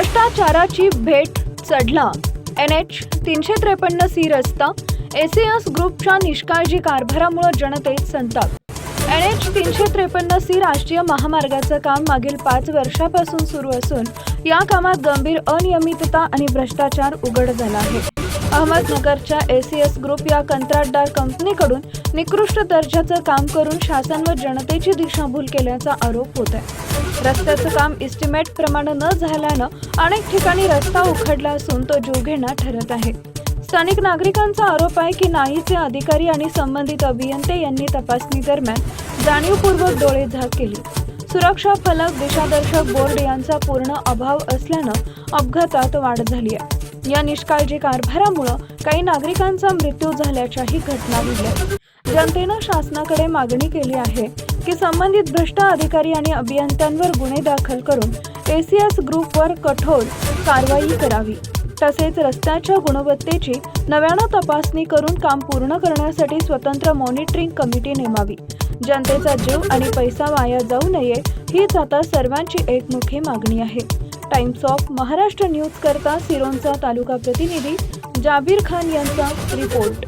भ्रष्टाचाराची भेट चढला. एन एच तीनशे त्रेपन्न सी रस्ता एसीएस ग्रुपच्या निष्काळजी कारभारामुळे जनतेत संताप. एन एच तीनशे त्रेपन्न सी राष्ट्रीय महामार्गाचं काम मागील पाच वर्षापासून सुरू असून या कामात गंभीर अनियमितता आणि भ्रष्टाचार उघड झाला आहे. अहमदनगरच्या ए सी एस ग्रुप या कंत्राटदार कंपनीकडून निकृष्ट दर्जाचं काम करून शासन व जनतेची दिशाभूल केल्याचा आरोप होत आहे. रस्त्याचं काम इस्टिमेट प्रमाणे न झाल्यानं अनेक ठिकाणी रस्ता उखडला असून तो जीवघेणा ठरत आहे. स्थानिक नागरिकांचा आरोप आहे की नाहीचे अधिकारी आणि संबंधित अभियंते यांनी तपासणी दरम्यान जाणीवपूर्वक डोळे झाक केली. सुरक्षा फलक दिशादर्शक बोर्ड यांचा पूर्ण अभाव असल्यानं अपघातात वाढ झाली आहे. या निष्काळजी कारभारामुळं काही नागरिकांचा मृत्यू झाल्याच्याही घटना घडल्या. जनतेनं शासनाकडे मागणी केली आहे की संबंधित भ्रष्ट अधिकारी आणि अभियंत्यांवर गुन्हे दाखल करून एसीएस ग्रुपवर कठोर कारवाई करावी. तसेच रस्त्याच्या गुणवत्तेची नव्यानं तपासणी करून काम पूर्ण करण्यासाठी स्वतंत्र मॉनिटरिंग कमिटी नेमावी. जनतेचा जीव आणि पैसा वाया जाऊ नये हीच आता सर्वांची एकमुखी मागणी आहे. टाइम्स ऑफ महाराष्ट्र न्यूज करता सिरोंचा तालुका प्रतिनिधी जाबीर खान यांचा रिपोर्ट.